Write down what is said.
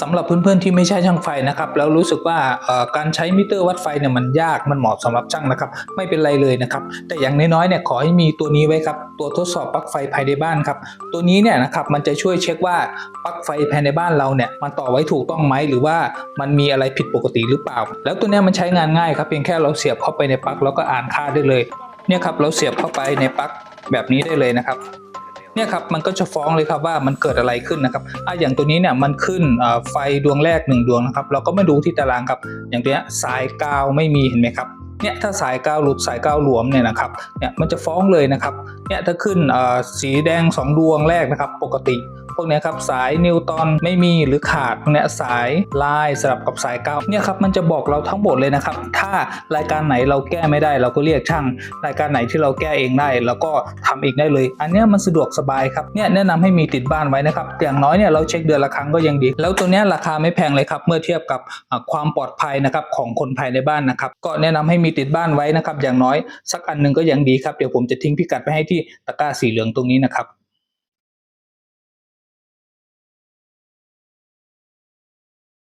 สำหรับเพื่อนๆที่ไม่ใช่ช่างไฟนะครับ แล้วรู้สึกว่าการใช้มิเตอร์วัดไฟเนี่ยมันยากมันเหมาะสำหรับช่างนะครับ ไม่เป็นไรเลยนะครับ แต่อย่างน้อยๆเนี่ยขอให้มีตัวนี้ไว้ครับ ตัวทดสอบปลั๊กไฟภายในบ้านครับ ตัวนี้เนี่ยนะครับมันจะช่วยเช็คว่าปลั๊กไฟภายในบ้านเราเนี่ยมันต่อไว้ถูกต้องไหมหรือว่ามันมีอะไรผิดปกติหรือเปล่า แล้วตัวนี้มันใช้งานง่ายครับเพียงแค่เราเสียบเข้าไปในปลั๊กแล้วก็อ่านค่าได้เลย เนี่ยครับเราเสียบเข้าไปในปลั๊กแบบนี้ได้เลยนะครับ เนี่ยครับมันก็จะฟ้องเลยครับว่ามันเกิดอะไรขึ้นนะครับอะอย่างตัวนี้เนี่ยมันขึ้นไฟดวงแรกหนึ่งดวงนะครับเราก็ไม่ดูที่ตารางครับ อย่างตัวเนี้ยสายกาวไม่มีเห็นไหมครับเนี่ยถ้าสายกาวหลุดสายกาวหลวมเนี่ยนะครับเนี่ยมันจะฟ้องเลยนะครับเนี่ยถ้าขึ้นสีแดง 2 ดวงแรกนะครับ ปกติ วกนี้ครับสายนิวตันไม่มีหรือขาดพวกนี้สายลายสลับกับสายเก้าเนี่ยครับมันจะบอกเราทั้งหมดเลยนะครับ ถ้ารายการไหนเราแก้ไม่ได้ เราก็เรียกช่าง รายการไหนที่เราแก้เองได้เราก็ทำเองได้เลย อันนี้มันสะดวกสบายครับเนี่ยแนะนำให้มีติดบ้านไว้นะครับอย่างน้อยเนี่ยเราเช็คเดือนละครั้งก็ยังดี แล้วตัวนี้ราคาไม่แพงเลยครับเมื่อเทียบกับความปลอดภัยนะครับของคนภายในบ้านนะครับก็แนะนำให้มีติดบ้านไว้นะครับอย่างน้อยสักอันหนึ่งก็ยังดีครับเดี๋ยวผมจะทิ้งพิกัดไปให้ที่ตะกร้าสีเหลืองตรงนี้นะครับ